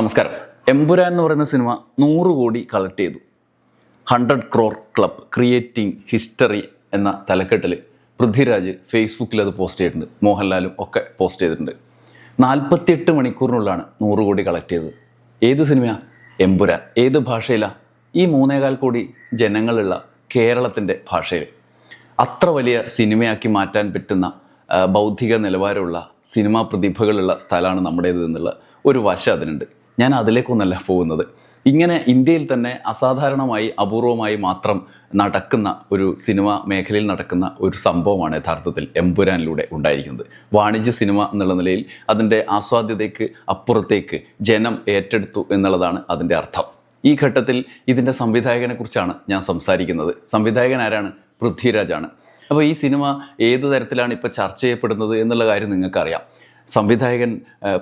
നമസ്കാരം. എമ്പുരാൻ എന്ന് പറയുന്ന സിനിമ നൂറ് കോടി കളക്ട് ചെയ്തു. Hundred crore club creating history എന്ന തലക്കെട്ടിൽ പൃഥ്വിരാജ് ഫേസ്ബുക്കിൽ അത് പോസ്റ്റ് ചെയ്തിട്ടുണ്ട്. മോഹൻലാലും ഒക്കെ പോസ്റ്റ് ചെയ്തിട്ടുണ്ട്. നാൽപ്പത്തിയെട്ട് മണിക്കൂറിനുള്ളാണ് നൂറ് കോടി കളക്ട് ചെയ്തത്. ഏത് സിനിമയാണ് എമ്പുരാൻ. ഏത് ഭാഷയിലാണ് ഈ മൂന്നേകാൽ കോടി ജനങ്ങളുള്ള കേരളത്തിന്റെ ഭാഷയിൽ അത്ര വലിയ സിനിമയാക്കി മാറ്റാൻ പറ്റുന്ന ബൗദ്ധിക നിലവാരമുള്ള സിനിമാ പ്രതിഭകളുള്ള സ്ഥലമാണ് നമ്മുടേത് എന്നുള്ള ഒരു വശം അതിനുണ്ട്. ഞാൻ അതിലേക്കൊന്നല്ല പോകുന്നത്. ഇങ്ങനെ ഇന്ത്യയിൽ തന്നെ അസാധാരണമായി അപൂർവമായി മാത്രം നടക്കുന്ന ഒരു സിനിമ മേഖലയിൽ നടക്കുന്ന ഒരു സംഭവമാണ് യഥാർത്ഥത്തിൽ എമ്പുരാനിലൂടെ ഉണ്ടായിരിക്കുന്നത്. വാണിജ്യ സിനിമ എന്നുള്ള നിലയിൽ അതിന്റെ ആസ്വാദ്യതയ്ക്ക് അപ്പുറത്തേക്ക് ജനം ഏറ്റെടുത്തു എന്നുള്ളതാണ് അതിന്റെ അർത്ഥം. ഈ ഘട്ടത്തിൽ ഇതിന്റെ സംവിധായകനെക്കുറിച്ചാണ് ഞാൻ സംസാരിക്കുന്നത്. സംവിധായകൻ ആരാണ്? പൃഥ്വിരാജാണ് അപ്പോൾ ഈ സിനിമ ഏത് തരത്തിലാണ് ഇപ്പോൾ ചർച്ച ചെയ്യപ്പെടുന്നത് എന്നുള്ള കാര്യം നിങ്ങൾക്കറിയാം. സംവിധായകൻ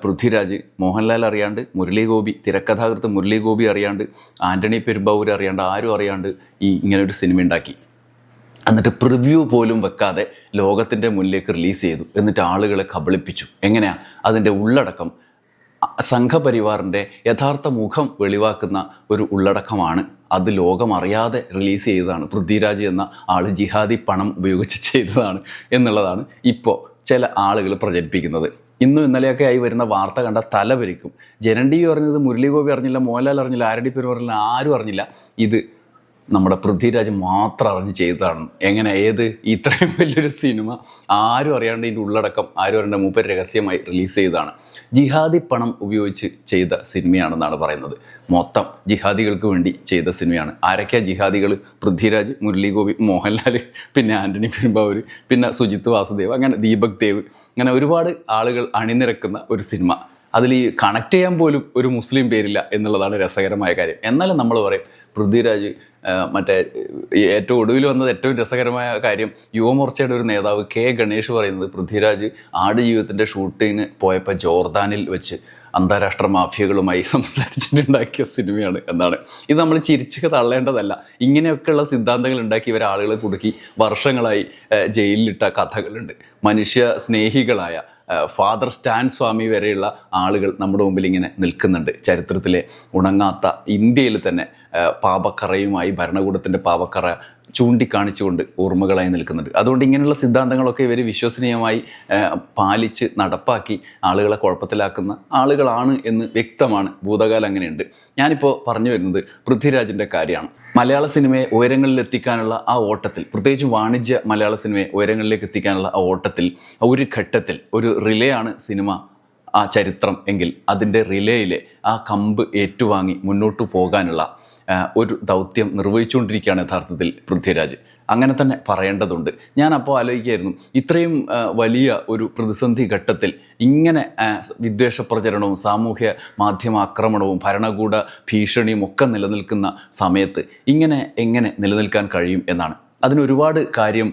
പൃഥ്വിരാജ് മോഹൻലാൽ അറിയാണ്ട് മുരളി ഗോപി തിരക്കഥാകൃത്ത് മുരളി ഗോപി അറിയാണ്ട് ആന്റണി പെരുമ്പാവൂർ അറിയാണ്ട് ആരും അറിയാണ്ട് ഈ ഇങ്ങനൊരു സിനിമ ഉണ്ടാക്കി. എന്നിട്ട് പ്രിവ്യൂ പോലും വെക്കാതെ ലോകത്തിന്റെ മുന്നിലേക്ക് റിലീസ് ചെയ്തു. എന്നിട്ട് ആളുകളെ കബളിപ്പിച്ചു. എങ്ങനെയാണ് അതിന്റെ ഉള്ളടക്കം സംഘപരിവാറിന്റെ യഥാർത്ഥ മുഖം വെളിവാക്കുന്ന ഒരു ഉള്ളടക്കമാണ്. അത് ലോകം അറിയാതെ റിലീസ് ചെയ്തതാണ്. പൃഥ്വിരാജ് എന്ന ആൾ ജിഹാദി പണം ഉപയോഗിച്ച് ചെയ്തതാണ് എന്നുള്ളതാണ് ഇപ്പോൾ ചില ആളുകൾ പ്രചരിപ്പിക്കുന്നത്. ഇന്നും ഇന്നലെയൊക്കെ ആയി വരുന്ന വാർത്ത കണ്ട തലവരിക്കും ജനൻ പറഞ്ഞത് മുരളി ഗോപി അറിഞ്ഞില്ല മോഹൻലാൽ അറിഞ്ഞില്ല ആരടി പേര് പറഞ്ഞില്ല ആരും അറിഞ്ഞില്ല. ഇത് നമ്മുടെ പൃഥ്വിരാജ് മാത്രം അറിഞ്ഞ് ചെയ്തതാണ്. എങ്ങനെ? ഏത്? ഇത്രയും വലിയൊരു സിനിമ ആരും അറിയാണ്ട് ഇതിന്റെ ഉള്ളടക്കം ആരും അറിയേണ്ട മൂപ്പർ രഹസ്യമായി റിലീസ് ചെയ്തതാണ്. ജിഹാദി പണം ഉപയോഗിച്ച് ചെയ്ത സിനിമയാണെന്നാണ് പറയുന്നത്. മൊത്തം ജിഹാദികൾക്ക് വേണ്ടി ചെയ്ത സിനിമയാണ്. ആരൊക്കെയാ ജിഹാദികൾ പൃഥ്വിരാജ് മുരളി ഗോപി മോഹൻലാൽ പിന്നെ ആന്റണി പിൻബാവൂർ പിന്നെ സുജിത് വാസുദേവ് അങ്ങനെ ദീപക് ദേവ്. അങ്ങനെ ഒരുപാട് ആളുകൾ അണിനിരക്കുന്ന ഒരു സിനിമ. അതിൽ ഈ കണക്ട് ചെയ്യാൻ പോലും ഒരു മുസ്ലിം പേരില്ല എന്നുള്ളതാണ് രസകരമായ കാര്യം. എന്നാലും നമ്മൾ പറയും പൃഥ്വിരാജ് മറ്റേ ഏറ്റവും ഒടുവിൽ വന്നത് ഏറ്റവും രസകരമായ കാര്യം യുവമോർച്ചയുടെ ഒരു നേതാവ് കെ ഗണേഷ് പറയുന്നത് പൃഥ്വിരാജ് ആടുജീവിതത്തിന്റെ ഷൂട്ടിങ്ങിന് പോയപ്പോൾ ജോർദാനിൽ വെച്ച് അന്താരാഷ്ട്ര മാഫിയകളുമായി സംസാരിച്ചിട്ടുണ്ടാക്കിയ സിനിമയാണ് എന്നാണ്. ഇത് നമ്മൾ ചിരിച്ച് തള്ളേണ്ടതല്ല. ഇങ്ങനെയൊക്കെയുള്ള സിദ്ധാന്തങ്ങൾ ഉണ്ടാക്കി ഇവരെ ആളുകളെ കുടുക്കി വർഷങ്ങളായി ജയിലിലിട്ട കഥകളുണ്ട്. മനുഷ്യ സ്നേഹികളായ ഫാദർ സ്റ്റാൻ സ്വാമി വരെയുള്ള ആളുകൾ നമ്മുടെ മുമ്പിൽ ഇങ്ങനെ നിൽക്കുന്നുണ്ട്. ചരിത്രത്തിലെ ഉണങ്ങാത്ത ഇന്ത്യയിൽ തന്നെ പാപക്കറയുമായി ഭരണകൂടത്തിന്റെ പാപക്കറ ചൂണ്ടിക്കാണിച്ചുകൊണ്ട് ഓർമ്മകളായി നിൽക്കുന്നുണ്ട്. അതുകൊണ്ട് ഇങ്ങനെയുള്ള സിദ്ധാന്തങ്ങളൊക്കെ ഇവർ വിശ്വസനീയമായി പാലിച്ച് നടപ്പാക്കി ആളുകളെ കുഴപ്പത്തിലാക്കുന്ന ആളുകളാണ് എന്ന് വ്യക്തമാണ്. ഭൂതകാലം അങ്ങനെയുണ്ട്. ഞാനിപ്പോൾ പറഞ്ഞു വരുന്നത് പൃഥ്വിരാജിന്റെ കാര്യമാണ്. മലയാള സിനിമയെ ഉയരങ്ങളിൽ എത്തിക്കാനുള്ള ആ ഓട്ടത്തിൽ പ്രത്യേകിച്ച് വാണിജ്യ മലയാള സിനിമയെ ഉയരങ്ങളിലേക്ക് എത്തിക്കാനുള്ള ആ ഓട്ടത്തിൽ ഒരു ഘട്ടത്തിൽ ഒരു റിലേ ആണ് സിനിമ ആ ചരിത്രം എങ്കിൽ അതിന്റെ റിലേയിലെ ആ കമ്പ് ഏറ്റുവാങ്ങി മുന്നോട്ട് പോകാനുള്ള ഒരു ദൗത്യം നിർവഹിച്ചുകൊണ്ടിരിക്കുകയാണ് യഥാർത്ഥത്തിൽ പൃഥ്വിരാജ്. അങ്ങനെ തന്നെ പറയേണ്ടതുണ്ട്. ഞാൻ അപ്പോൾ ആലോചിക്കുകയായിരുന്നു ഇത്രയും വലിയ ഒരു പ്രതിസന്ധി ഘട്ടത്തിൽ ഇങ്ങനെ വിദ്വേഷ പ്രചരണവും സാമൂഹ്യ മാധ്യമ ആക്രമണവും ഭരണകൂട ഭീഷണിയും ഒക്കെ നിലനിൽക്കുന്ന സമയത്ത് ഇങ്ങനെ എങ്ങനെ നിലനിൽക്കാൻ കഴിയും എന്നാണ്. അതിന് ഒരുപാട് കാര്യം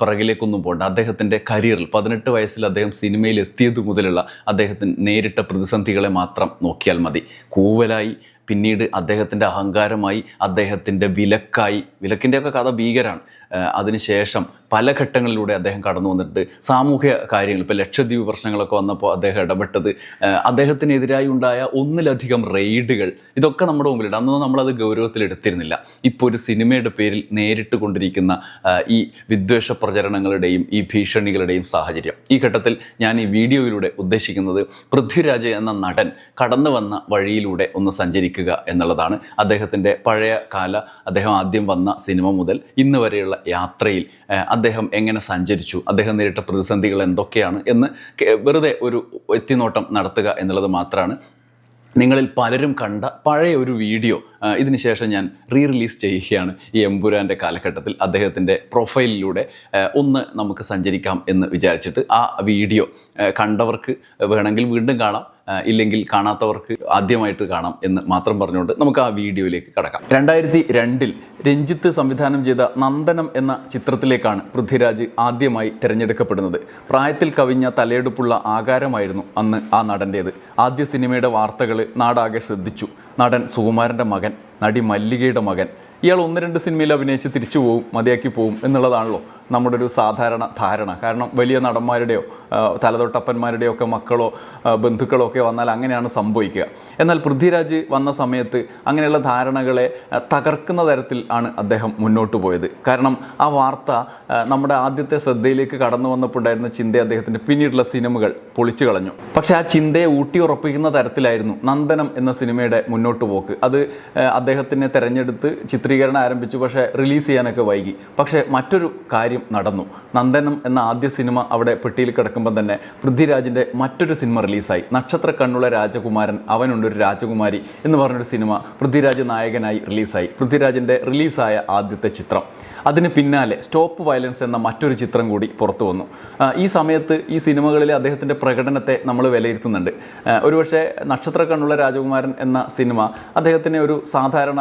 പിറകിലേക്കൊന്നും പോകണ്ട അദ്ദേഹത്തിന്റെ കരിയറിൽ പതിനെട്ട് വയസ്സിൽ അദ്ദേഹം സിനിമയിൽ എത്തിയത് മുതലുള്ള അദ്ദേഹത്തിന് നേരിട്ട പ്രതിസന്ധികളെ മാത്രം നോക്കിയാൽ മതി. കൂവലായി പിന്നീട് അദ്ദേഹത്തിന്റെ അഹങ്കാരമായി അദ്ദേഹത്തിന്റെ വിലക്കായി വിലക്കിന്റെയൊക്കെ കഥ ഭീകരമാണ് ആ, അതിനുശേഷം പല ഘട്ടങ്ങളിലൂടെ അദ്ദേഹം കടന്നു വന്നിട്ട് സാമൂഹ്യ കാര്യങ്ങൾ ഇപ്പോൾ ലക്ഷദ്വീപ് പ്രശ്നങ്ങളൊക്കെ വന്നപ്പോൾ അദ്ദേഹം ഇടപെട്ടത്. അദ്ദേഹത്തിനെതിരായി ഉണ്ടായ ഒന്നിലധികം റെയ്ഡുകൾ ഇതൊക്കെ നമ്മുടെ മുമ്പിലുണ്ട്. അന്നൊന്നും നമ്മളത് ഗൗരവത്തിലെടുത്തിരുന്നില്ല ഇപ്പോൾ ഒരു സിനിമയുടെ പേരിൽ നേരിട്ട് കൊണ്ടിരിക്കുന്ന ഈ വിദ്വേഷ പ്രചരണങ്ങളുടെയും ഈ ഭീഷണികളുടെയും സാഹചര്യം. ഈ ഘട്ടത്തിൽ ഞാൻ ഈ വീഡിയോയിലൂടെ ഉദ്ദേശിക്കുന്നത് പൃഥ്വിരാജ് എന്ന നടൻ കടന്നു വന്ന വഴിയിലൂടെ ഒന്ന് സഞ്ചരിക്കുക എന്നുള്ളതാണ്. അദ്ദേഹത്തിന്റെ പഴയ കാല അദ്ദേഹം ആദ്യം വന്ന സിനിമ മുതൽ ഇന്ന് വരെയുള്ള യാത്രയിൽ അദ്ദേഹം എങ്ങനെ സഞ്ചരിച്ചു അദ്ദേഹം നേരിട്ട പ്രതിസന്ധികൾ എന്തൊക്കെയാണ് എന്ന് വെറുതെ ഒരു എത്തിനോട്ടം നടത്തുക എന്നുള്ളത് മാത്രമാണ്. നിങ്ങളിൽ പലരും കണ്ട പഴയ ഒരു വീഡിയോ ഇതിനുശേഷം ഇതിന് ശേഷം ഞാൻ റീ റിലീസ് ചെയ്യുകയാണ് ഈ എമ്പുരാന്റെ കാലഘട്ടത്തിൽ അദ്ദേഹത്തിന്റെ പ്രൊഫൈലിലൂടെ ഒന്ന് നമുക്ക് സഞ്ചരിക്കാം എന്ന് വിചാരിച്ചിട്ട് ആ വീഡിയോ കണ്ടവർക്ക് വേണമെങ്കിൽ വീണ്ടും കാണാം. ഇല്ലെങ്കിൽ കാണാത്തവർക്ക് ആദ്യമായിട്ട് കാണാം എന്ന് മാത്രം പറഞ്ഞുകൊണ്ട് നമുക്ക് ആ വീഡിയോയിലേക്ക് കടക്കാം. രണ്ടായിരത്തി രണ്ടിൽ രഞ്ജിത്ത് സംവിധാനം ചെയ്ത നന്ദനം എന്ന ചിത്രത്തിലേക്കാണ് പൃഥ്വിരാജ് ആദ്യമായി തിരഞ്ഞെടുക്കപ്പെടുന്നത്. പ്രായത്തിൽ കവിഞ്ഞ തലയെടുപ്പുള്ള ആകാരമായിരുന്നു അന്ന് ആ നടന്റേത് ആദ്യ സിനിമയുടെ വാർത്തകൾ നാടാകെ ശ്രദ്ധിച്ചു. നടൻ സുകുമാരന്റെ മകൻ നടി മല്ലികയുടെ മകൻ. ഇയാൾ ഒന്ന് രണ്ട് സിനിമയിൽ അഭിനയിച്ച് തിരിച്ചു പോവും മതിയാക്കി പോവും എന്നുള്ളതാണല്ലോ നമ്മുടെ ഒരു സാധാരണ ധാരണ. കാരണം വലിയ നടന്മാരുടെയോ തലതൊട്ടപ്പന്മാരുടെയോ ഒക്കെ മക്കളോ ബന്ധുക്കളോ ഒക്കെ വന്നാൽ അങ്ങനെയാണ് സംഭവിക്കുക. എന്നാൽ പൃഥ്വിരാജ് വന്ന സമയത്ത് അങ്ങനെയുള്ള ധാരണകളെ തകർക്കുന്ന തരത്തിൽ ആണ് അദ്ദേഹം മുന്നോട്ട് പോയത്. കാരണം ആ വാർത്ത നമ്മുടെ ആദ്യത്തെ ശ്രദ്ധയിലേക്ക് കടന്നു വന്നപ്പോൾ ഉണ്ടായിരുന്ന ചിന്ത അദ്ദേഹത്തിന്റെ പിന്നീടുള്ള സിനിമകൾ പൊളിച്ചു കളഞ്ഞു. പക്ഷേ ആ ചിന്തയെ ഊട്ടിയുറപ്പിക്കുന്ന തരത്തിലായിരുന്നു നന്ദനം എന്ന സിനിമയുടെ മുന്നോട്ട് പോക്ക്. അത് അദ്ദേഹത്തിനെ തിരഞ്ഞെടുത്ത് ചിത്രീകരണം ആരംഭിച്ചു. പക്ഷേ റിലീസ് ചെയ്യാനൊക്കെ വൈകി. പക്ഷേ മറ്റൊരു കാര്യം നടന്നു. നന്ദനം എന്ന ആദ്യ സിനിമ അവിടെ പെട്ടിയിൽ കിടക്കുമ്പോൾ തന്നെ പൃഥ്വിരാജിന്റെ മറ്റൊരു സിനിമ റിലീസായി. നക്ഷത്ര കണ്ണുള്ള രാജകുമാരൻ അവനുണ്ടൊരു രാജകുമാരി എന്ന് പറഞ്ഞൊരു സിനിമ പൃഥ്വിരാജ് നായകനായി റിലീസായി. പൃഥ്വിരാജിന്റെ റിലീസായ ആദ്യത്തെ ചിത്രം. അതിന് പിന്നാലെ സ്റ്റോപ്പ് വയലൻസ് എന്ന മറ്റൊരു ചിത്രം കൂടി പുറത്തു വന്നു. ഈ സമയത്ത് ഈ സിനിമകളിലെ അദ്ദേഹത്തിന്റെ പ്രകടനത്തെ നമ്മൾ വിലയിരുത്തുന്നുണ്ട്. ഒരുപക്ഷെ നക്ഷത്ര കണ്ണുള്ള രാജകുമാരൻ എന്ന സിനിമ അദ്ദേഹത്തിന് ഒരു സാധാരണ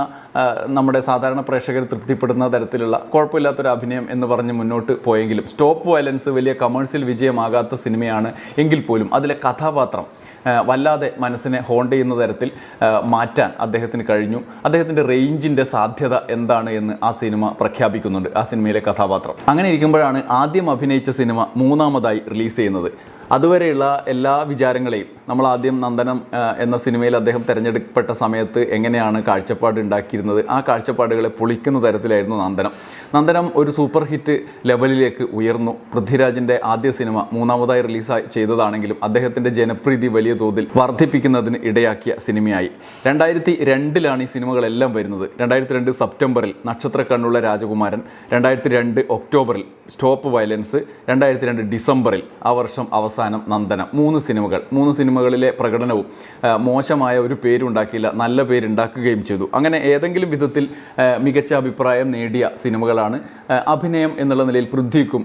നമ്മുടെ സാധാരണ പ്രേക്ഷകർ തൃപ്തിപ്പെടുന്ന തരത്തിലുള്ള കുഴപ്പമില്ലാത്തൊരു അഭിനയം എന്ന് പറഞ്ഞ് മുന്നോട്ട് പോയെങ്കിലും സ്റ്റോപ്പ് വയലൻസ് വലിയ കമേഴ്സ്യൽ വിജയമാകാത്ത സിനിമയാണ് എങ്കിൽ പോലും അതിലെ കഥാപാത്രം വല്ലാതെ മനസ്സിനെ ഹോണ്ട് ചെയ്യുന്ന തരത്തിൽ മാറ്റാൻ അദ്ദേഹത്തിന് കഴിഞ്ഞു. അദ്ദേഹത്തിന്റെ റേഞ്ചിന്റെ സാധ്യത എന്താണ് എന്ന് ആ സിനിമ പ്രഖ്യാപിക്കുന്നുണ്ട്. ആ സിനിമയിലെ കഥാപാത്രം. അങ്ങനെ ഇരിക്കുമ്പോഴാണ് ആദ്യം അഭിനയിച്ച സിനിമ മൂന്നാമതായി റിലീസ് ചെയ്യുന്നത്. അതുവരെയുള്ള എല്ലാ വിചാരങ്ങളെയും നമ്മൾ ആദ്യം നന്ദനം എന്ന സിനിമയിൽ അദ്ദേഹം തിരഞ്ഞെടുക്കപ്പെട്ട സമയത്ത് എങ്ങനെയാണ് കാഴ്ചപ്പാട് ഉണ്ടാക്കിയിരുന്നത്? ആ കാഴ്ചപ്പാടുകളെ പൊളിക്കുന്ന തരത്തിലായിരുന്നു നന്ദനം. നന്ദനം ഒരു സൂപ്പർ ഹിറ്റ് ലെവലിലേക്ക് ഉയർന്നു. പൃഥ്വിരാജിന്റെ ആദ്യ സിനിമ മൂന്നാമതായി റിലീസായി ചെയ്തതാണെങ്കിലും അദ്ദേഹത്തിന്റെ ജനപ്രീതി വലിയ തോതിൽ വർദ്ധിപ്പിക്കുന്നതിന് ഇടയാക്കിയ സിനിമയായി. രണ്ടായിരത്തി രണ്ടിലാണ് ഈ സിനിമകളെല്ലാം വരുന്നത്. രണ്ടായിരത്തി രണ്ട് സെപ്റ്റംബറിൽ നക്ഷത്ര കണ്ണുള്ള രാജകുമാരൻ രണ്ടായിരത്തി രണ്ട് ഒക്ടോബറിൽ സ്റ്റോപ്പ് വയലൻസ് രണ്ടായിരത്തി രണ്ട് ഡിസംബറിൽ ആ വർഷം അവസാനം നന്ദനം. മൂന്ന് സിനിമകൾ. മൂന്ന് സിനിമകളിലെ പ്രകടനവും മോശമായ ഒരു പേരുണ്ടാക്കിയില്ല നല്ല പേരുണ്ടാക്കുകയും ചെയ്തു. അങ്ങനെ ഏതെങ്കിലും വിധത്തിൽ മികച്ച അഭിപ്രായം നേടിയ സിനിമകളാണ്. അഭിനയം എന്നുള്ള നിലയിൽ പൃഥ്വിക്കും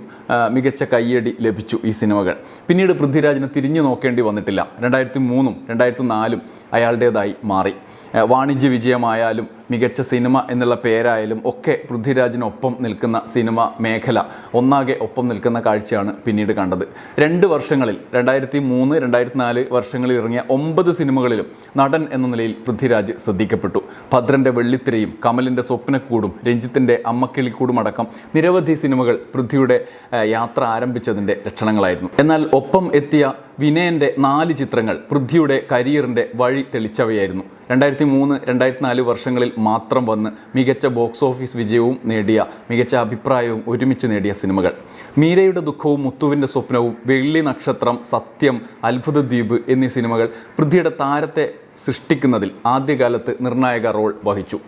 മികച്ച കയ്യടി ലഭിച്ചു ഈ സിനിമകൾ. പിന്നീട് പൃഥ്വിരാജിനെ തിരിഞ്ഞു നോക്കേണ്ടി വന്നിട്ടില്ല. രണ്ടായിരത്തി മൂന്നും രണ്ടായിരത്തി നാലും അയാളുടേതായി മാറി. വാണിജ്യ വിജയമായാലും മികച്ച സിനിമ എന്നുള്ള പേരായാലും ഒക്കെ പൃഥ്വിരാജിനൊപ്പം നിൽക്കുന്ന സിനിമ മേഖല ഒന്നാകെ ഒപ്പം നിൽക്കുന്ന കാഴ്ചയാണ് പിന്നീട് കണ്ടത്. രണ്ട് വർഷങ്ങളിൽ രണ്ടായിരത്തി മൂന്ന് രണ്ടായിരത്തി നാല് വർഷങ്ങളിൽ ഇറങ്ങിയ ഒമ്പത് സിനിമകളിലും നടൻ എന്ന നിലയിൽ പൃഥ്വിരാജ് ശ്രദ്ധിക്കപ്പെട്ടു. ഭദ്രന്റെ വെള്ളിത്തിരയും കമലിന്റെ സ്വപ്നക്കൂടും രഞ്ജിത്തിന്റെ അമ്മക്കിളിക്കൂടും അടക്കം നിരവധി സിനിമകൾ പൃഥ്വിയുടെ യാത്ര ആരംഭിച്ചതിന്റെ ലക്ഷണങ്ങളായിരുന്നു. എന്നാൽ ഒപ്പം എത്തിയ വിനയന്റെ നാല് ചിത്രങ്ങൾ പൃഥ്വിയുടെ കരിയറിന്റെ വഴി തെളിച്ചവയായിരുന്നു. രണ്ടായിരത്തി മൂന്ന് രണ്ടായിരത്തി നാല് വർഷങ്ങളിൽ മാത്രം വന്ന് മികച്ച ബോക്സ് ഓഫീസ് വിജയവും നേടിയ മികച്ച അഭിപ്രായവും ഒരുമിച്ച് നേടിയ സിനിമകൾ. മീരയുടെ ദുഃഖവും മുത്തുവിന്റെ സ്വപ്നവും വെള്ളി നക്ഷത്രം സത്യം അത്ഭുത ദ്വീപ് എന്നീ സിനിമകൾ പൃഥ്വിയുടെ താരത്തെ സൃഷ്ടിക്കുന്നതിൽ ആദ്യകാലത്ത് നിർണായക റോൾ വഹിച്ചു.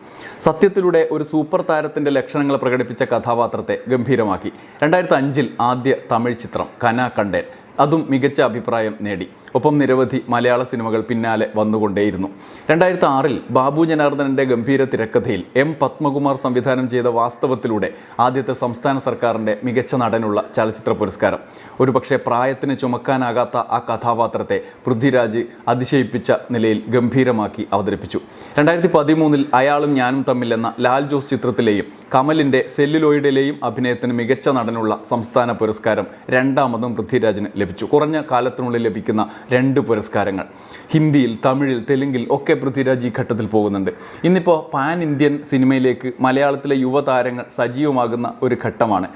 സത്യത്തിലൂടെ ഒരു സൂപ്പർ താരത്തിന്റെ ലക്ഷണങ്ങൾ പ്രകടിപ്പിച്ച കഥാപാത്രത്തെ ഗംഭീരമാക്കി. രണ്ടായിരത്തി അഞ്ചിൽ ആദ്യ തമിഴ് ചിത്രം കന കണ്ടേൻ അതും മികച്ച അഭിപ്രായം നേടി. ഒപ്പം നിരവധി മലയാള സിനിമകൾ പിന്നാലെ വന്നുകൊണ്ടേയിരുന്നു. രണ്ടായിരത്തി ആറിൽ ബാബു ജനാർദ്ദനന്റെ ഗംഭീര തിരക്കഥയിൽ എം പത്മകുമാർ സംവിധാനം ചെയ്ത വാസ്തവത്തിലൂടെ ആദ്യത്തെ സംസ്ഥാന സർക്കാരിന്റെ മികച്ച നടനുള്ള ചലച്ചിത്ര പുരസ്കാരം. ഒരുപക്ഷെ പ്രായത്തിന് ചുമക്കാനാകാത്ത ആ കഥാപാത്രത്തെ പൃഥ്വിരാജ് അതിശയിപ്പിച്ച നിലയിൽ ഗംഭീരമാക്കി അവതരിപ്പിച്ചു. രണ്ടായിരത്തി പതിമൂന്നിൽ അയാളും ഞാനും തമ്മിലെന്ന ലാൽ ജോസ് ചിത്രത്തിലെയും കമലിന്റെ സെല്ലുലോയിഡിലെയും അഭിനയത്തിന് മികച്ച നടനുള്ള സംസ്ഥാന പുരസ്കാരം രണ്ടാമതും പൃഥ്വിരാജിന് ലഭിച്ചു. കുറഞ്ഞ കാലത്തിനുള്ളിൽ ലഭിക്കുന്ന രണ്ട് പുരസ്കാരങ്ങൾ. ഹിന്ദിയിൽ തമിഴിൽ തെലുങ്കിൽ ഒക്കെ പൃഥ്വിരാജ് ഈ ഘട്ടത്തിൽ പോകുന്നുണ്ട്. ഇന്നിപ്പോൾ പാൻ ഇന്ത്യൻ സിനിമയിലേക്ക് മലയാളത്തിലെ യുവതാരങ്ങൾ സജീവമാകുന്ന ഒരു ഘട്ടമാണ്.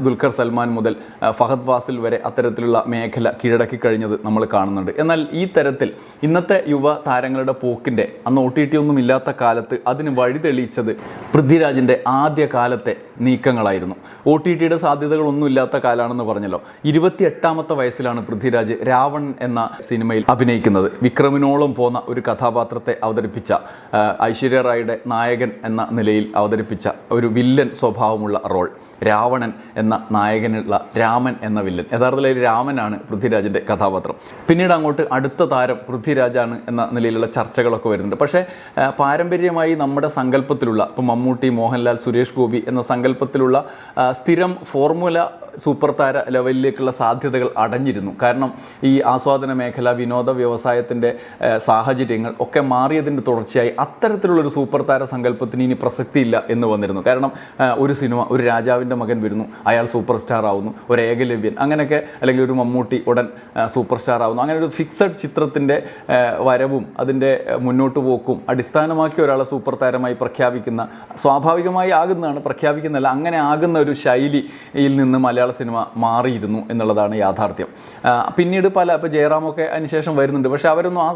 ദുൽഖർ സൽമാൻ മുതൽ ഫഹദ് വാസിൽ വരെ അത്തരത്തിലുള്ള മേഖല കീഴടക്കി കഴിഞ്ഞത് നമ്മൾ കാണുന്നുണ്ട്. എന്നാൽ ഈ തരത്തിൽ ഇന്നത്തെ യുവ താരങ്ങളുടെ പോക്കിന്റെ അന്ന് ഒ ടി ടി ഒന്നും ഇല്ലാത്ത കാലത്ത് അതിന് വഴിതെളിയിച്ചത് പൃഥ്വിരാജിന്റെ ആദ്യകാലത്തെ നീക്കങ്ങളായിരുന്നു. ഒ ടി ടിയുടെ സാധ്യതകളൊന്നും ഇല്ലാത്ത കാലമാണെന്ന് പറഞ്ഞല്ലോ. ഇരുപത്തി എട്ടാമത്തെ വയസ്സിലാണ് പൃഥ്വിരാജ് രാവൺ എന്ന സിനിമയിൽ അഭിനയിക്കുന്നത്. വിക്രമിനോളം പോന്ന ഒരു കഥാപാത്രത്തെ അവതരിപ്പിച്ച ഐശ്വര്യ റായിയുടെ നായകൻ എന്ന നിലയിൽ അവതരിപ്പിച്ച ഒരു വില്ലൻ സ്വഭാവമുള്ള റോൾ. രാവണൻ എന്ന നായകനുള്ള രാമൻ എന്ന വില്ലൻ. യഥാർത്ഥത്തിൽ രാമനാണ് പൃഥ്വിരാജിന്റെ കഥാപാത്രം. പിന്നീട് അങ്ങോട്ട് അടുത്ത താരം പൃഥ്വിരാജാണ് എന്ന നിലയിലുള്ള ചർച്ചകളൊക്കെ വരുന്നുണ്ട്. പക്ഷേ പാരമ്പര്യമായി നമ്മുടെ സങ്കല്പത്തിലുള്ള ഇപ്പോൾ മമ്മൂട്ടി മോഹൻലാൽ സുരേഷ് ഗോപി എന്ന സങ്കല്പത്തിലുള്ള സ്ഥിരം ഫോർമുല സൂപ്പർ താര ലെവലിലേക്കുള്ള സാധ്യതകൾ അടഞ്ഞിരുന്നു. കാരണം ഈ ആസ്വാദന മേഖല വിനോദ വ്യവസായത്തിന്റെ സാഹചര്യങ്ങൾ ഒക്കെ മാറിയതിന്റെ തുടർച്ചയായി അത്തരത്തിലുള്ളൊരു സൂപ്പർ താര സങ്കല്പത്തിന് ഇനി പ്രസക്തിയില്ല എന്ന് വന്നിരുന്നു. കാരണം ഒരു സിനിമ ഒരു രാജാവിന്റെ രാജാവിന്റെ മകൻ വരുന്നു. അയാൾ സൂപ്പർ സ്റ്റാർ ആവുന്നു. ഒരു ഏകലവ്യൻ അങ്ങനെയൊക്കെ അല്ലെങ്കിൽ ഒരു മമ്മൂട്ടി ഉടൻ സൂപ്പർ സ്റ്റാർ ആവുന്നു. അങ്ങനെ ഒരു ഫിക്സഡ് ചിത്രത്തിന്റെ വരവും അതിന്റെ മുന്നോട്ട് പോക്കും അടിസ്ഥാനമാക്കി ഒരാളെ സൂപ്പർ താരമായി പ്രഖ്യാപിക്കുന്ന സ്വാഭാവികമായി ആകുന്നതാണ് പ്രഖ്യാപിക്കുന്നതല്ല അങ്ങനെ ആകുന്ന ഒരു ശൈലിയിൽ നിന്ന് മലയാള സിനിമ മാറിയിരുന്നു എന്നുള്ളതാണ് യാഥാർത്ഥ്യം. പിന്നീട് പല ഇപ്പോൾ ജയറാമൊക്കെ അതിനുശേഷം വരുന്നുണ്ട്. പക്ഷേ അവരൊന്നും ആ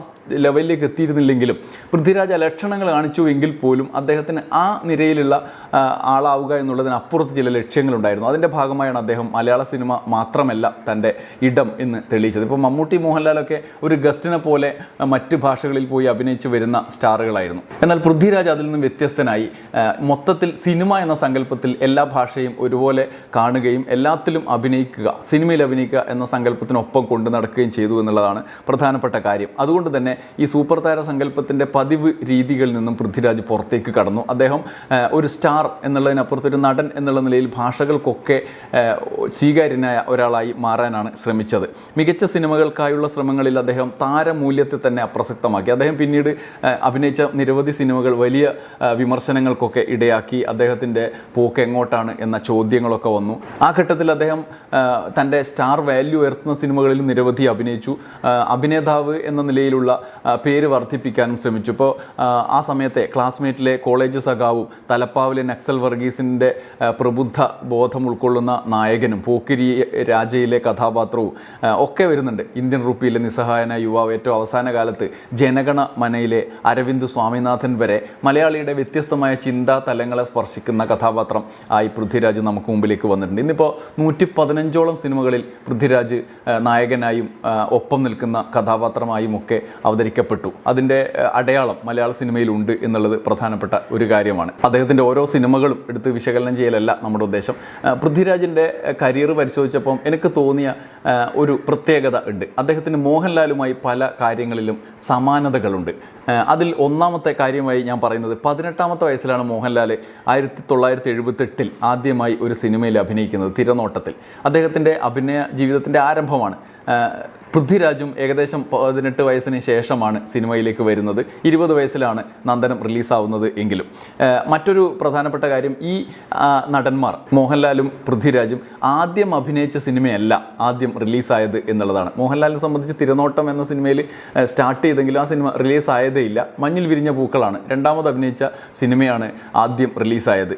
ലെവലിലേക്ക് എത്തിയിരുന്നില്ലെങ്കിലും പൃഥ്വിരാജ് ലക്ഷണങ്ങൾ കാണിച്ചു എങ്കിൽ പോലും അദ്ദേഹത്തിന് ആ നിരയിലുള്ള ആളാവുക എന്നുള്ളതിന് അപ്പുറത്ത് ചില ലക്ഷ്യങ്ങളുണ്ടായിരുന്നു. അതിന്റെ ഭാഗമായാണ് അദ്ദേഹം മലയാള സിനിമ മാത്രമല്ല തന്റെ ഇടം എന്ന് തെളിയിച്ചത്. ഇപ്പോൾ മമ്മൂട്ടി മോഹൻലാലൊക്കെ ഒരു ഗസ്റ്റിനെ പോലെ മറ്റ് ഭാഷകളിൽ പോയി അഭിനയിച്ച് വരുന്ന സ്റ്റാറുകളായിരുന്നു. എന്നാൽ പൃഥ്വിരാജ് അതിൽ നിന്നും വ്യത്യസ്തനായി മൊത്തത്തിൽ സിനിമ എന്ന സങ്കല്പത്തിൽ എല്ലാ ഭാഷയും ഒരുപോലെ കാണുകയും എല്ലാത്തിലും അഭിനയിക്കുക സിനിമയിൽ അഭിനയിക്കുക എന്ന സങ്കല്പത്തിനൊപ്പം കൊണ്ടു നടക്കുകയും ചെയ്തു എന്നുള്ളതാണ് പ്രധാനപ്പെട്ട കാര്യം. അതുകൊണ്ട് തന്നെ ഈ സൂപ്പർ താര സങ്കല്പത്തിന്റെ പതിവ് രീതികളിൽ നിന്നും പൃഥ്വിരാജ് പുറത്തേക്ക് കടന്നു. അദ്ദേഹം ഒരു സ്റ്റാർ എന്നുള്ളതിനപ്പുറത്ത് ഒരു നടൻ എന്നുള്ള നിലയിൽ ഭാഷകൾക്കൊക്കെ സ്വീകാര്യനായ ഒരാളായി മാറാനാണ് ശ്രമിച്ചത്. മികച്ച സിനിമകൾക്കായുള്ള ശ്രമങ്ങളിൽ അദ്ദേഹം താരമൂല്യത്തെ തന്നെ അപ്രസക്തമാക്കി. അദ്ദേഹം പിന്നീട് അഭിനയിച്ച നിരവധി സിനിമകൾ വലിയ വിമർശനങ്ങൾക്കൊക്കെ ഇടയാക്കി. അദ്ദേഹത്തിന്റെ പോക്ക് എങ്ങോട്ടാണ് എന്ന ചോദ്യങ്ങളൊക്കെ വന്നു. ആ ഘട്ടത്തിൽ അദ്ദേഹം തന്റെ സ്റ്റാർ വാല്യൂ ഉയർത്തുന്ന സിനിമകളിൽ നിരവധി അഭിനയിച്ചു. അഭിനേതാവ് എന്ന നിലയിലുള്ള പേര് വർദ്ധിപ്പിക്കാനും ശ്രമിച്ചു. ഇപ്പോൾ ആ സമയത്തെ ക്ലാസ്മേറ്റിലെ കോളേജ് സഖാവും തലപ്പാവിലെ നക്സൽ വർഗീസിന്റെ പ്രബുദ്ധ ബോധം ഉൾക്കൊള്ളുന്ന നായകനും പോക്കിരി രാജയിലെ കഥാപാത്രവും ഒക്കെ വരുന്നുണ്ട്. ഇന്ത്യൻ റുപ്പിയിലെ നിസ്സഹായന യുവാവ് ഏറ്റവും അവസാന കാലത്ത് ജനഗണ മനയിലെ അരവിന്ദ് സ്വാമിനാഥൻ വരെ മലയാളിയുടെ വ്യത്യസ്തമായ ചിന്താ തലങ്ങളെ സ്പർശിക്കുന്ന കഥാപാത്രം ആയി പൃഥ്വിരാജ് നമുക്ക് മുമ്പിലേക്ക് വന്നിട്ടുണ്ട്. ഇന്നിപ്പോൾ നൂറ്റി പതിനഞ്ചോളം സിനിമകളിൽ പൃഥ്വിരാജ് നായകനായും ഒപ്പം നിൽക്കുന്ന കഥാപാത്രമായും ഒക്കെ അവതരിക്കപ്പെട്ടു. അതിന്റെ അടയാളം മലയാള സിനിമയിലുണ്ട് എന്നുള്ളത് പ്രധാനപ്പെട്ട ഒരു കാര്യമാണ്. അദ്ദേഹത്തിന്റെ ഓരോ സിനിമകളും എടുത്ത് വിശകലനം ചെയ്യലല്ല നമ്മുടെ ഉദ്ദേശം. ആ, പൃഥ്വിരാജിന്റെ കരിയർ പരിശോധിച്ചപ്പം എനിക്ക് തോന്നിയ ഒരു പ്രത്യേകത ഉണ്ട്. അദ്ദേഹത്തിന് മോഹൻലാലുമായി പല കാര്യങ്ങളിലും സമാനതകളുണ്ട്. അതിൽ ഒന്നാമത്തെ കാര്യമായി ഞാൻ പറയുന്നത് പതിനെട്ടാമത്തെ വയസ്സിലാണ് മോഹൻലാൽ ആയിരത്തി തൊള്ളായിരത്തി എഴുപത്തെട്ടിൽ ആദ്യമായി ഒരു സിനിമയിൽ അഭിനയിക്കുന്നത് തിരനോട്ടത്തിൽ. അദ്ദേഹത്തിന്റെ അഭിനയ ജീവിതത്തിന്റെ ആരംഭമാണ് പൃഥ്വിരാജും ഏകദേശം പതിനെട്ട് വയസ്സിന് ശേഷമാണ് സിനിമയിലേക്ക് വരുന്നത്. ഇരുപത് വയസ്സിലാണ് നന്ദനം റിലീസാവുന്നത് എങ്കിലും. മറ്റൊരു പ്രധാനപ്പെട്ട കാര്യം ഈ നടന്മാർ മോഹൻലാലും പൃഥ്വിരാജും ആദ്യം അഭിനയിച്ച സിനിമയല്ല ആദ്യം റിലീസായത് എന്നുള്ളതാണ്. മോഹൻലാലിനെ സംബന്ധിച്ച് തിരനോട്ടം എന്ന സിനിമയിൽ സ്റ്റാർട്ട് ചെയ്തെങ്കിലും ആ സിനിമ റിലീസായതേ ഇല്ല. മഞ്ഞിൽ വിരിഞ്ഞ പൂക്കളാണ് രണ്ടാമത് അഭിനയിച്ച സിനിമയാണ് ആദ്യം റിലീസായത്.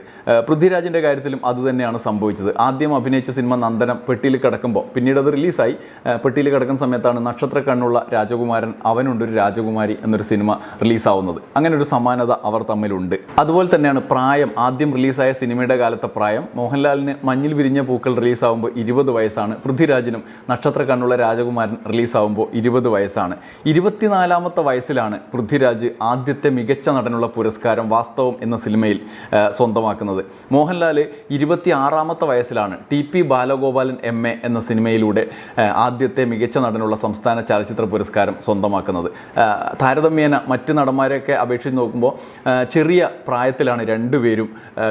പൃഥ്വിരാജിന്റെ കാര്യത്തിലും അതുതന്നെയാണ് സംഭവിച്ചത്. ആദ്യം അഭിനയിച്ച സിനിമ നന്ദനം പെട്ടിയിൽ കിടക്കുമ്പോൾ പിന്നീട് അത് റിലീസായി. പെട്ടിയിൽ കിടക്കുന്ന സമയത്താണ് നക്ഷത്ര കണ്ണുള്ള രാജകുമാരൻ അവനുണ്ടൊരു രാജകുമാരി എന്നൊരു സിനിമ റിലീസാവുന്നത്. അങ്ങനെ ഒരു സമാനത അവർ തമ്മിലുണ്ട്. അതുപോലെ തന്നെയാണ് പ്രായം. ആദ്യം റിലീസായ സിനിമയുടെ കാലത്തെ പ്രായം. മോഹൻലാലിന് മഞ്ഞിൽ വിരിഞ്ഞ പൂക്കൾ റിലീസാവുമ്പോൾ ഇരുപത് വയസ്സാണ്. പൃഥ്വിരാജിനും നക്ഷത്ര കണ്ണുള്ള രാജകുമാരൻ റിലീസാവുമ്പോൾ ഇരുപത് വയസ്സാണ്. ഇരുപത്തിനാലാമത്തെ വയസ്സിലാണ് പൃഥ്വിരാജ് ആദ്യത്തെ മികച്ച നടനുള്ള പുരസ്കാരം വാസ്തവം എന്ന സിനിമയിൽ സ്വന്തമാക്കുന്നത്. മോഹൻലാൽ ഇരുപത്തി ആറാമത്തെ വയസ്സിലാണ് ടി പി ബാലഗോപാലൻ എം എന്ന സിനിമയിലൂടെ ആദ്യത്തെ മികച്ച നടനുള്ള സംസ്ഥാന ചലച്ചിത്ര പുരസ്കാരം സ്വന്തമാക്കുന്നത്. താരതമ്യേന മറ്റ് നടന്മാരെയൊക്കെ അപേക്ഷിച്ച് നോക്കുമ്പോൾ ചെറിയ പ്രായത്തിലാണ് രണ്ടുപേരും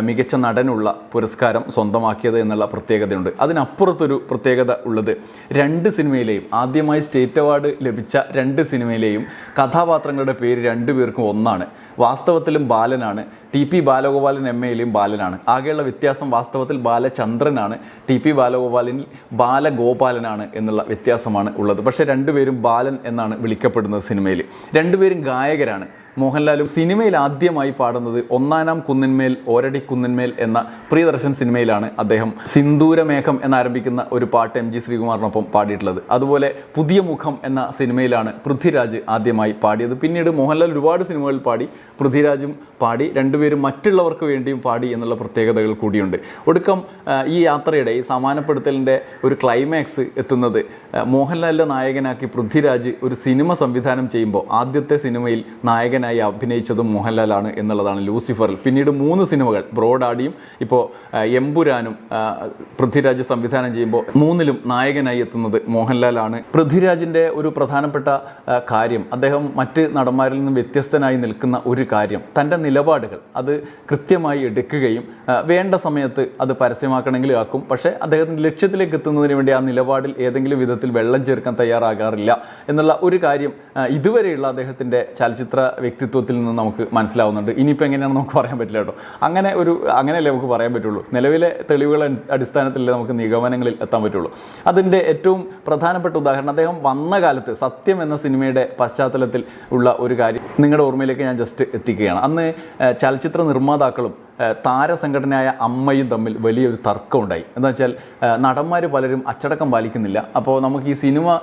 മികച്ച നടനുള്ള പുരസ്കാരം സ്വന്തമാക്കിയത് എന്നുള്ള പ്രത്യേകതയുണ്ട്. അതിനപ്പുറത്തൊരു പ്രത്യേകത ഉള്ളത് രണ്ട് സിനിമയിലെയും ആദ്യമായി സ്റ്റേറ്റ് അവാർഡ് ലഭിച്ച രണ്ട് സിനിമയിലെയും കഥാപാത്രങ്ങളുടെ പേര് രണ്ടുപേർക്കും ഒന്നാണ്. വാസ്തവത്തിലും ബാലനാണ്. ടി പി ബാലഗോപാലൻ എം എയിലെയും ബാലനാണ്. ആകെയുള്ള വ്യത്യാസം വാസ്തവത്തിൽ ബാലചന്ദ്രനാണ്. ടി പി ബാലഗോപാലനിൽ ബാലഗോപാലനാണ് എന്നുള്ള വ്യത്യാസമാണ് ഉള്ളത്. പക്ഷേ രണ്ടുപേരും ബാലൻ എന്നാണ് വിളിക്കപ്പെടുന്നത് സിനിമയിൽ. രണ്ടുപേരും ഗായകരാണ്. മോഹൻലാലും സിനിമയിൽ ആദ്യമായി പാടുന്നത് ഒന്നാനാം കുന്നിന്മേൽ ഓരടി കുന്നിന്മേൽ എന്ന പ്രിയദർശൻ സിനിമയിലാണ് അദ്ദേഹം സിന്ദൂരമേഘം എന്നാരംഭിക്കുന്ന ഒരു പാട്ട് എം ജി ശ്രീകുമാറിനൊപ്പം പാടിയിട്ടുള്ളത്. അതുപോലെ പുതിയ മുഖം എന്ന സിനിമയിലാണ് പൃഥ്വിരാജ് ആദ്യമായി പാടിയത്. പിന്നീട് മോഹൻലാൽ ഒരുപാട് സിനിമകളിൽ പാടി പൃഥ്വിരാജും പാടി രണ്ടുപേരും മറ്റുള്ളവർക്ക് വേണ്ടിയും പാടി എന്നുള്ള പ്രത്യേകതകൾ കൂടിയുണ്ട്. ഒടുക്കം ഈ യാത്രയുടെ ഈ സമാനപ്പെടുത്തലിന്റെ ഒരു ക്ലൈമാക്സ് എത്തുന്നത് മോഹൻലാലിനെ നായകനാക്കി പൃഥ്വിരാജ് ഒരു സിനിമ സംവിധാനം ചെയ്യുമ്പോൾ ആദ്യത്തെ സിനിമയിൽ നായകനായി അഭിനയിച്ചതും മോഹൻലാലാണ് എന്നുള്ളതാണ് ലൂസിഫറിൽ. പിന്നീട് മൂന്ന് സിനിമകൾ ബ്രോഡാഡിയും ഇപ്പോൾ എംപുരാനും പൃഥ്വിരാജ് സംവിധാനം ചെയ്യുമ്പോൾ മൂന്നിലും നായകനായി എത്തുന്നത് മോഹൻലാലാണ്. പൃഥ്വിരാജിന്റെ ഒരു പ്രധാനപ്പെട്ട കാര്യം അദ്ദേഹം മറ്റ് നടന്മാരിൽ നിന്നും വ്യത്യസ്തനായി നിൽക്കുന്ന ഒരു കാര്യം തന്റെ നിലപാടുകൾ. അത് കൃത്യമായി എടുക്കുകയും വേണ്ട സമയത്ത് അത് പരസ്യമാക്കണമെങ്കിലും ആക്കും. പക്ഷേ അദ്ദേഹത്തിന്റെ ലക്ഷ്യത്തിലേക്ക് എത്തുന്നതിന് വേണ്ടി ആ നിലപാടിൽ ഏതെങ്കിലും വിധത്തിൽ വെള്ളം ചേർക്കാൻ തയ്യാറാകാറില്ല എന്നുള്ള ഒരു കാര്യം ഇതുവരെയുള്ള അദ്ദേഹത്തിന്റെ ചലച്ചിത്ര വ്യക്തിത്വത്തിൽ നിന്ന് നമുക്ക് മനസ്സിലാവുന്നുണ്ട്. ഇനിയിപ്പോൾ എങ്ങനെയാണെന്ന് നമുക്ക് പറയാൻ പറ്റില്ല കേട്ടോ. അങ്ങനെ ഒരു അങ്ങനെയല്ലേ നമുക്ക് പറയാൻ പറ്റുള്ളൂ. നിലവിലെ തെളിവുകൾ അടിസ്ഥാനത്തിലേ നമുക്ക് നിഗമനങ്ങളിൽ എത്താൻ പറ്റുള്ളൂ. അതിന്റെ ഏറ്റവും പ്രധാനപ്പെട്ട ഉദാഹരണം അദ്ദേഹം വന്ന കാലത്ത് സത്യം എന്ന സിനിമയുടെ പശ്ചാത്തലത്തിൽ ഉള്ള ഒരു കാര്യം നിങ്ങളുടെ ഓർമ്മയിലേക്ക് ഞാൻ ജസ്റ്റ് എത്തിക്കുകയാണ്. അന്ന് ചലച്ചിത്ര നിർമ്മാതാക്കളും താരസംഘടനയായ അമ്മയും തമ്മിൽ വലിയൊരു തർക്കം ഉണ്ടായി എന്താ വെച്ചാൽ നടന്മാർ പലരും അച്ചടക്കം പാലിക്കുന്നില്ല. അപ്പോൾ നമുക്ക് ഈ സിനിമ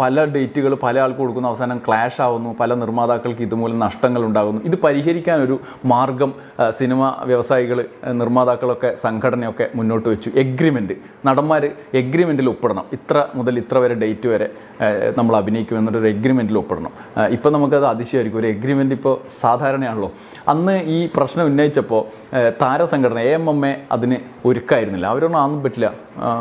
പല ഡേറ്റുകൾ പല ആൾക്ക് കൊടുക്കുന്ന അവസാനം ക്ലാഷ് ആവുന്നു പല നിർമ്മാതാക്കൾക്ക് ഇതുമൂലം നഷ്ടങ്ങൾ ഉണ്ടാകുന്നു. ഇത് പരിഹരിക്കാൻ ഒരു മാർഗം സിനിമ വ്യവസായികൾ നിർമ്മാതാക്കളൊക്കെ സംഘടനയൊക്കെ മുന്നോട്ട് വെച്ചു. എഗ്രിമെന്റ് നടന്മാർ എഗ്രിമെന്റിൽ ഒപ്പിടണം. ഇത്ര മുതൽ ഇത്ര വരെ ഡേറ്റ് വരെ നമ്മൾ അഭിനയിക്കും എന്നൊരു എഗ്രിമെന്റിൽ ഒപ്പിടണം. ഇപ്പം നമുക്കത് അതിശയമായിരിക്കും. ഒരു എഗ്രിമെന്റ് ഇപ്പോൾ സാധാരണയാണല്ലോ. അന്ന് ഈ പ്രശ്നം ഉന്നയിച്ചപ്പോൾ താരസംഘടന എ എം എം എ അതിന് ഒരുക്കായിരുന്നില്ല. അവരൊന്നും ആന്നും പറ്റില്ല.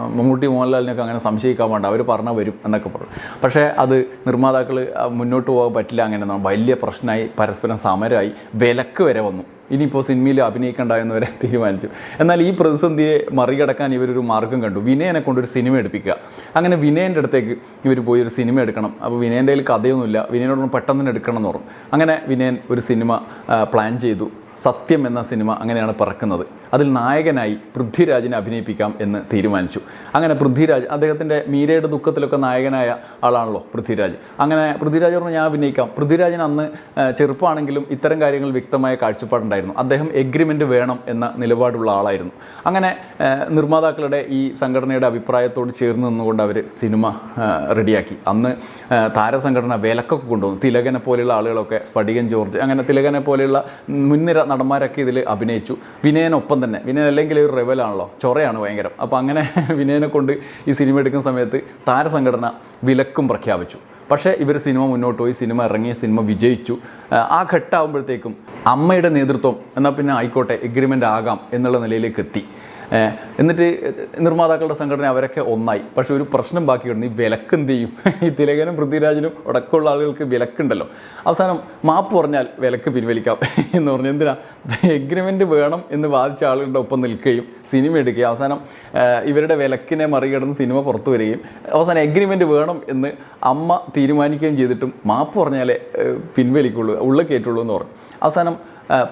മമ്മൂട്ടി മോഹൻലാലിനൊക്കെ അങ്ങനെ സംശയിക്കാൻ വേണ്ട. അവർ പറഞ്ഞാൽ വരും എന്നൊക്കെ പറഞ്ഞു. പക്ഷേ അത് നിർമ്മാതാക്കൾ മുന്നോട്ട് പോകാൻ പറ്റില്ല അങ്ങനെ വലിയ പ്രശ്നമായി പരസ്പരം സമരമായി വിലക്ക് വരെ വന്നു. ഇനിയിപ്പോൾ സിനിമയിൽ അഭിനയിക്കണ്ട എന്ന് വരെ തീരുമാനിച്ചു. എന്നാൽ ഈ പ്രതിസന്ധിയെ മറികടക്കാൻ ഇവരൊരു മാർഗം കണ്ടു. വിനയനെ കൊണ്ടൊരു സിനിമ എടുപ്പിക്കുക. അങ്ങനെ വിനയന്റെ അടുത്തേക്ക് ഇവർ പോയി ഒരു സിനിമ എടുക്കണം. അപ്പോൾ വിനയന്റെ കഥയൊന്നുമില്ല. വിനയനോടൊന്ന് പെട്ടെന്ന് എടുക്കണം എന്ന് പറഞ്ഞു. അങ്ങനെ വിനയൻ ഒരു സിനിമ പ്ലാൻ ചെയ്തു. സത്യം എന്ന സിനിമ അങ്ങനെയാണ് പറക്കുന്നത്. അതിൽ നായകനായി പൃഥ്വിരാജിനെ അഭിനയിപ്പിക്കാം എന്ന് തീരുമാനിച്ചു. അങ്ങനെ പൃഥ്വിരാജ് അദ്ദേഹത്തിന്റെ മീരയുടെ ദുഃഖത്തിലൊക്കെ നായകനായ ആളാണല്ലോ പൃഥ്വിരാജ്. അങ്ങനെ പൃഥ്വിരാജ് പറഞ്ഞു ഞാൻ അഭിനയിക്കാം. പൃഥ്വിരാജിന് അന്ന് ചെറുപ്പമാണെങ്കിലും ഇത്തരം കാര്യങ്ങൾ വ്യക്തമായ കാഴ്ചപ്പാടുണ്ടായിരുന്നു. അദ്ദേഹം എഗ്രിമെന്റ് വേണം എന്ന നിലപാടുള്ള ആളായിരുന്നു. അങ്ങനെ നിർമ്മാതാക്കളുടെ ഈ സംഘടനയുടെ അഭിപ്രായത്തോട് ചേർന്ന് നിന്നുകൊണ്ട് അവർ സിനിമ റെഡിയാക്കി. അന്ന് താരസംഘടന വിലക്കൊക്കെ കൊണ്ടുവന്നു. തിലകനെ പോലെയുള്ള ആളുകളൊക്കെ സ്ഫടികൻ ജോർജ് അങ്ങനെ തിലകനെ പോലെയുള്ള മുൻനിര നടന്മാരൊക്കെ ഇതിൽ അഭിനയിച്ചു. വിനയനൊപ്പം തന്നെ. വിനയൻ അല്ലെങ്കിൽ ഒരു റെവലാണല്ലോ ചൊറയാണ് ഭയങ്കരം. അപ്പോൾ അങ്ങനെ വിനയനെ കൊണ്ട് ഈ സിനിമ എടുക്കുന്ന സമയത്ത് താരസംഘടന വിലക്കും പ്രഖ്യാപിച്ചു. പക്ഷേ ഇവർ സിനിമ മുന്നോട്ട് പോയി സിനിമ ഇറങ്ങി സിനിമ വിജയിച്ചു. ആ, ഘട്ടമാകുമ്പോഴത്തേക്കും അമ്മയുടെ നേതൃത്വം എന്നാൽ പിന്നെ ആയിക്കോട്ടെ എഗ്രിമെന്റ് ആകാം എന്നുള്ള നിലയിലേക്ക് എത്തി. എന്നിട്ട് നിർമ്മാതാക്കളുടെ സംഘടന അവരൊക്കെ ഒന്നായി. പക്ഷേ ഒരു പ്രശ്നം ബാക്കിയുണ്ട്. ഈ വിലക്ക് എന്ത് ചെയ്യും? ഈ തിലകനും പൃഥ്വിരാജിനും അടക്കമുള്ള ആളുകൾക്ക് വിലക്കുണ്ടല്ലോ. അവസാനം മാപ്പ് പറഞ്ഞാൽ വിലക്ക് പിൻവലിക്കാം എന്ന് പറഞ്ഞു. എന്തിനാ? എഗ്രിമെന്റ് വേണം എന്ന് വാദിച്ച ആളുകളുടെ ഒപ്പം നിൽക്കുകയും സിനിമ എടുക്കുകയും. അവസാനം ഇവരുടെ വിലക്കിനെ മറികടന്ന് സിനിമ പുറത്തു വരികയും. അവസാനം എഗ്രിമെന്റ് വേണം എന്ന് അമ്മ തീരുമാനിക്കുകയും ചെയ്തിട്ടും മാപ്പ് പറഞ്ഞാലേ പിൻവലിക്കുള്ളൂ ഉള്ള കയറ്റുള്ളൂ എന്ന് പറഞ്ഞു. അവസാനം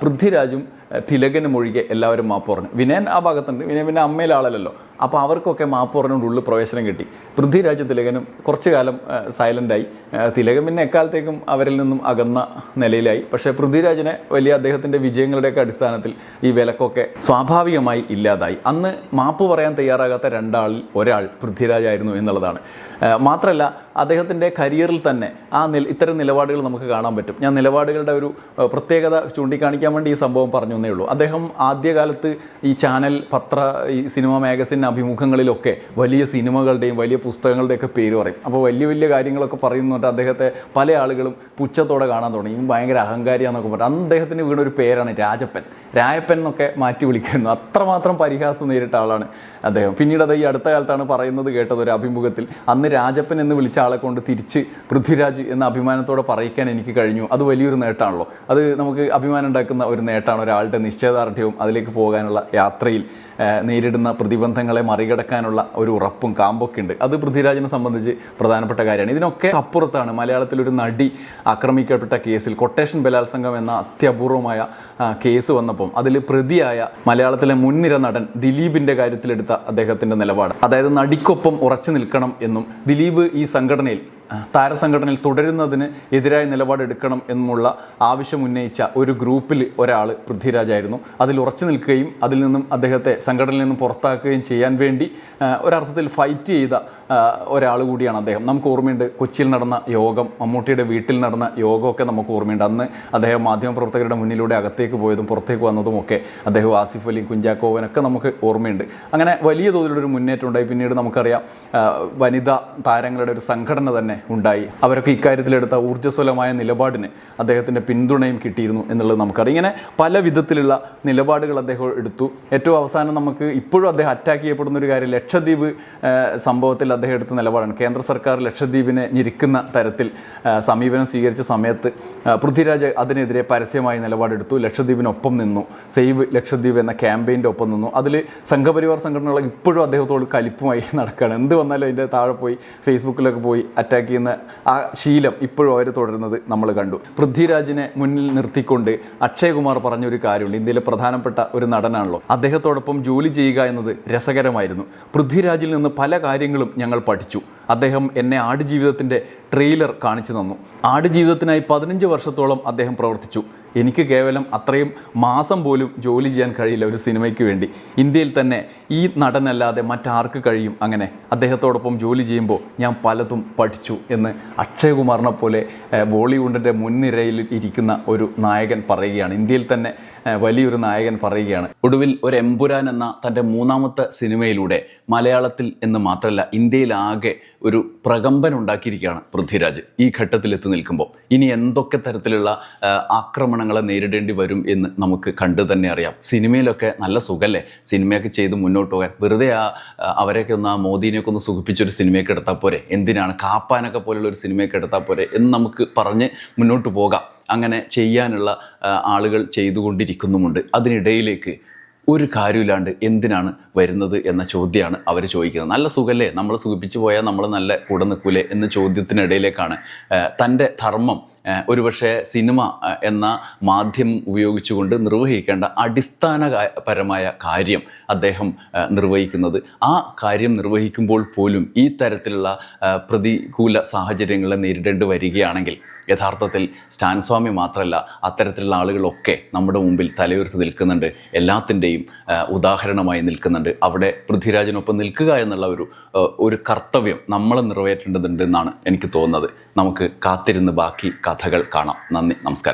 പൃഥ്വിരാജും തിലകനും ഒഴികെ എല്ലാവരും മാപ്പ് പറഞ്ഞു വിനയൻ ആ ഭാഗത്തുണ്ട്. വിനയൻ പിന്നെ അമ്മയിലെ ആളല്ലല്ലോ അപ്പോൾ അവർക്കൊക്കെ മാപ്പ് പറഞ്ഞുകൊണ്ട് ഉള്ളിൽ പ്രവേശനം കിട്ടി. പൃഥ്വിരാജ് തിലകനും കുറച്ചു കാലം സൈലന്റായി തിലകൻ പിന്നെ എക്കാലത്തേക്കും അവരിൽ നിന്നും അകന്ന നിലയിലായി. പക്ഷേ പൃഥ്വിരാജിനെ വലിയ അദ്ദേഹത്തിന്റെ വിജയങ്ങളുടെയൊക്കെ അടിസ്ഥാനത്തിൽ ഈ വിലക്കൊക്കെ സ്വാഭാവികമായി ഇല്ലാതായി. അന്ന് മാപ്പ് പറയാൻ തയ്യാറാകാത്ത രണ്ടാളിൽ ഒരാൾ പൃഥ്വിരാജായിരുന്നു എന്നുള്ളതാണ്. മാത്രമല്ല അദ്ദേഹത്തിന്റെ കരിയറിൽ തന്നെ ആ നില ഇത്തരം നിലപാടുകൾ നമുക്ക് കാണാൻ പറ്റും. ഞാൻ നിലപാടുകളുടെ ഒരു പ്രത്യേകത ചൂണ്ടിക്കാണിക്കാൻ വേണ്ടി ഈ സംഭവം പറഞ്ഞു എന്നേ ഉള്ളൂ. അദ്ദേഹം ആദ്യകാലത്ത് ഈ ചാനൽ പത്ര ഈ സിനിമ മാഗസിൻ അഭിമുഖങ്ങളിലൊക്കെ വലിയ സിനിമകളുടെയും വലിയ പുസ്തകങ്ങളുടെയൊക്കെ പേര് പറയും. അപ്പോൾ വലിയ വലിയ കാര്യങ്ങളൊക്കെ പറയുന്നുണ്ട് അദ്ദേഹത്തെ പല ആളുകളും പുച്ഛത്തോടെ കാണാൻ തുടങ്ങി. ഭയങ്കര അഹങ്കാരിയാന്നൊക്കെ പറഞ്ഞു. അന്ന് അദ്ദേഹത്തിന് വീണ ഒരു പേരാണ് രാജപ്പൻ. രായപ്പൻ എന്നൊക്കെ മാറ്റി വിളിക്കുന്നു അത്രമാത്രം പരിഹാസം നേരിട്ട ആളാണ് അദ്ദേഹം. പിന്നീട് അത് ഈ അടുത്ത കാലത്താണ് പറയുന്നത് കേട്ടത് ഒരു അഭിമുഖത്തിൽ. അന്ന് രാജപ്പൻ എന്ന് വിളിച്ച ആളെ കൊണ്ട് തിരിച്ച് പൃഥ്വിരാജ് എന്ന അഭിമാനത്തോടെ പറയിക്കാൻ എനിക്ക് കഴിഞ്ഞു. അത് വലിയൊരു നേട്ടമാണല്ലോ. അത് നമുക്ക് അഭിമാനം ഉണ്ടാക്കുന്ന ഒരു നേട്ടമാണ് ഒരാളുടെ നിശ്ചയദാർഢ്യവും അതിലേക്ക് പോകാനുള്ള യാത്രയിൽ. നേരിടുന്ന പ്രതിബന്ധങ്ങളെ മറികടക്കാനുള്ള ഒരു ഉറപ്പും കാമ്പൊക്കെ ഉണ്ട്. അത് പൃഥ്വിരാജിനെ സംബന്ധിച്ച് പ്രധാനപ്പെട്ട കാര്യമാണ്. ഇതിനൊക്കെ അപ്പുറത്താണ് മലയാളത്തിൽ ഒരു നടി ആക്രമിക്കപ്പെട്ട കേസിൽ കൊട്ടേഷൻ ബലാത്സംഗം എന്ന അത്യപൂർവമായ കേസ് വന്നപ്പം അതിൽ പ്രതിയായ മലയാളത്തിലെ മുൻനിര നടൻ ദിലീപിന്റെ കാര്യത്തിലെടുത്ത അദ്ദേഹത്തിന്റെ നിലപാട്. അതായത് നടിക്കൊപ്പം ഉറച്ചു നിൽക്കണം എന്നും ദിലീപ് ഈ സംഘടനയിൽ താരസംഘടനയിൽ തുടരുന്നതിന് എതിരായ നിലപാടെടുക്കണം എന്നുള്ള ആവശ്യം ഉന്നയിച്ച ഒരു ഗ്രൂപ്പിൽ ഒരാൾ പൃഥ്വിരാജായിരുന്നു. അതിൽ ഉറച്ചു നിൽക്കുകയും അതിൽ നിന്നും അദ്ദേഹത്തെ സംഘടനയിൽ നിന്നും പുറത്താക്കുകയും ചെയ്യാൻ വേണ്ടി ഒരർത്ഥത്തിൽ ഫൈറ്റ് ചെയ്ത ഒരാൾ കൂടിയാണ് അദ്ദേഹം. നമുക്ക് ഓർമ്മയുണ്ട് കൊച്ചിയിൽ നടന്ന യോഗം മമ്മൂട്ടിയുടെ വീട്ടിൽ നടന്ന യോഗമൊക്കെ നമുക്ക് ഓർമ്മയുണ്ട്. അന്ന് അദ്ദേഹം മാധ്യമപ്രവർത്തകരുടെ മുന്നിലൂടെ അകത്തേക്ക് പോയതും പുറത്തേക്ക് വന്നതും ഒക്കെ അദ്ദേഹം ആസിഫ് അലി കുഞ്ചാക്കോവനൊക്കെ നമുക്ക് ഓർമ്മയുണ്ട്. അങ്ങനെ വലിയ തോതിലൊരു മുന്നേറ്റം ഉണ്ടായി. പിന്നീട് നമുക്കറിയാം വനിതാ താരങ്ങളുടെ ഒരു സംഘടന തന്നെ ഉണ്ടായി. അവരൊക്കെ ഇക്കാര്യത്തിലെടുത്ത ഊർജസ്വലമായ നിലപാടിന് അദ്ദേഹത്തിന്റെ പിന്തുണയും കിട്ടിയിരുന്നു എന്നുള്ളത് നമുക്കറിയാം. ഇങ്ങനെ പല വിധത്തിലുള്ള നിലപാടുകൾ അദ്ദേഹം എടുത്തു. ഏറ്റവും അവസാനം നമുക്ക് ഇപ്പോഴും അദ്ദേഹം അറ്റാക്ക് ചെയ്യപ്പെടുന്ന ഒരു കാര്യം ലക്ഷദ്വീപ് സംഭവത്തിൽ അദ്ദേഹം എടുത്ത നിലപാടാണ്. കേന്ദ്ര സർക്കാർ ലക്ഷദ്വീപിനെ ഞെരുക്കുന്ന തരത്തിൽ സമീപനം സ്വീകരിച്ച സമയത്ത് പൃഥ്വിരാജ് അതിനെതിരെ പരസ്യമായി നിലപാടെടുത്തു ലക്ഷദ്വീപിനൊപ്പം നിന്നു. സേവ് ലക്ഷദ്വീപ് എന്ന ക്യാമ്പയിന്റെ ഒപ്പം നിന്നു. അതിൽ സംഘപരിവാർ സംഘടനകൾ ഇപ്പോഴും അദ്ദേഹത്തോട് കലിപ്പുമായി നടക്കുകയാണ്. എന്ത് വന്നാലും അതിന്റെ താഴെ പോയി ഫേസ്ബുക്കിലൊക്കെ പോയി അറ്റാക്ക് കളിയാക്കിയെന്ന ആ ശീലം ഇപ്പോഴും അവർ തുടരുന്നത് നമ്മൾ കണ്ടു. പൃഥ്വിരാജിനെ മുന്നിൽ നിർത്തിക്കൊണ്ട് അക്ഷയകുമാർ പറഞ്ഞൊരു കാര്യമുണ്ട്. ഇന്ത്യയിലെ പ്രധാനപ്പെട്ട ഒരു നടനാണല്ലോ. അദ്ദേഹത്തോടൊപ്പം ജോലി ചെയ്യുക എന്നത് രസകരമായിരുന്നു. പൃഥ്വിരാജിൽ നിന്ന് പല കാര്യങ്ങളും ഞങ്ങൾ പഠിച്ചു. അദ്ദേഹം എന്നെ ആടുജീവിതത്തിന്റെ ട്രെയിലർ കാണിച്ചു തന്നു. ആടുജീവിതത്തിനായി പതിനഞ്ച് വർഷത്തോളം അദ്ദേഹം പ്രവർത്തിച്ചു. എനിക്ക് കേവലം അത്രയും മാസം പോലും ജോലി ചെയ്യാൻ കഴിയില്ല ഒരു സിനിമയ്ക്ക് വേണ്ടി. ഇന്ത്യയിൽ തന്നെ ഈ നടനല്ലാതെ മറ്റാർക്ക് കഴിയും അങ്ങനെ? അദ്ദേഹത്തോടൊപ്പം ജോലി ചെയ്യുമ്പോൾ ഞാൻ പലതും പഠിച്ചു എന്ന് അക്ഷയകുമാറിനെ പോലെ ബോളിവുഡിന്റെ മുൻനിരയിൽ ഇരിക്കുന്ന ഒരു നായകൻ പറയുകയാണ്. ഇന്ത്യയിൽ തന്നെ വലിയൊരു നായകൻ പറയുകയാണ്. ഒടുവിൽ ഒരു എമ്പുരാൻ എന്ന തന്റെ മൂന്നാമത്തെ സിനിമയിലൂടെ മലയാളത്തിൽ എന്ന് മാത്രമല്ല ഇന്ത്യയിലാകെ ഒരു പ്രകമ്പനം ഉണ്ടാക്കിയിരിക്കുകയാണ് പൃഥ്വിരാജ് ഈ ഘട്ടത്തിൽ എത്തി നിൽക്കുമ്പോൾ. ഇനി എന്തൊക്കെ തരത്തിലുള്ള ആക്രമണങ്ങളെ നേരിടേണ്ടി വരും എന്ന് നമുക്ക് കണ്ടു തന്നെ അറിയാം. സിനിമയിലൊക്കെ നല്ല സുഖമല്ലേ സിനിമയൊക്കെ ചെയ്ത് മുന്നോട്ട് പോകാൻ. വെറുതെ ആ അവരെയൊക്കെ ഒന്ന് ആ മോദിനെയൊക്കെ ഒന്ന് സുഖിപ്പിച്ചൊരു സിനിമയൊക്കെ എടുത്താൽ പോരെ? എന്തിനാണ്? കാപ്പാനൊക്കെ പോലുള്ള ഒരു സിനിമയൊക്കെ എടുത്താൽ പോരെ? എന്ന് നമുക്ക് പറഞ്ഞ് മുന്നോട്ട് പോകാം. അങ്ങനെ ചെയ്യാനുള്ള ആളുകൾ ചെയ്തുകൊണ്ടിരിക്കുന്നുമുണ്ട്. അതിനിടയിലേക്ക് ഒരു കാര്യമില്ലാണ്ട് എന്തിനാണ് വരുന്നത് എന്ന ചോദ്യമാണ് അവർ ചോദിക്കുന്നത്. നല്ല സുഖല്ലേ? നമ്മൾ സുഖിപ്പിച്ചു പോയാൽ നമ്മൾ നല്ല കൂടെ നിൽക്കൂലേ എന്ന ചോദ്യത്തിനിടയിലേക്കാണ്. തന്റെ ധർമ്മം ഒരുപക്ഷെ സിനിമ എന്ന മാധ്യമം ഉപയോഗിച്ചുകൊണ്ട് നിർവഹിക്കേണ്ട അടിസ്ഥാനപരമായ കാര്യം അദ്ദേഹം നിർവഹിക്കുന്നത്. ആ കാര്യം നിർവഹിക്കുമ്പോൾ പോലും ഈ തരത്തിലുള്ള പ്രതികൂല സാഹചര്യങ്ങളെ നേരിടേണ്ടി വരികയാണെങ്കിൽ യഥാർത്ഥത്തിൽ സ്റ്റാൻസ്വാമി മാത്രമല്ല അത്തരത്തിലുള്ള ആളുകളൊക്കെ നമ്മുടെ മുമ്പിൽ തലയുയർത്തി നിൽക്കുന്നുണ്ട്. എല്ലാത്തിന്റെയും ആ, ഉദാഹരണമായി നിൽക്കുന്നുണ്ട്. അവിടെ പൃഥ്വിരാജിനൊപ്പം നിൽക്കുക എന്നുള്ള ഒരു ഒരു കർത്തവ്യം നമ്മൾ നിറവേറ്റേണ്ടതുണ്ട് എന്നാണ് എനിക്ക് തോന്നുന്നത്. നമുക്ക് കാത്തിരുന്ന് ബാക്കി കഥകൾ കാണാം. നന്ദി. നമസ്കാരം.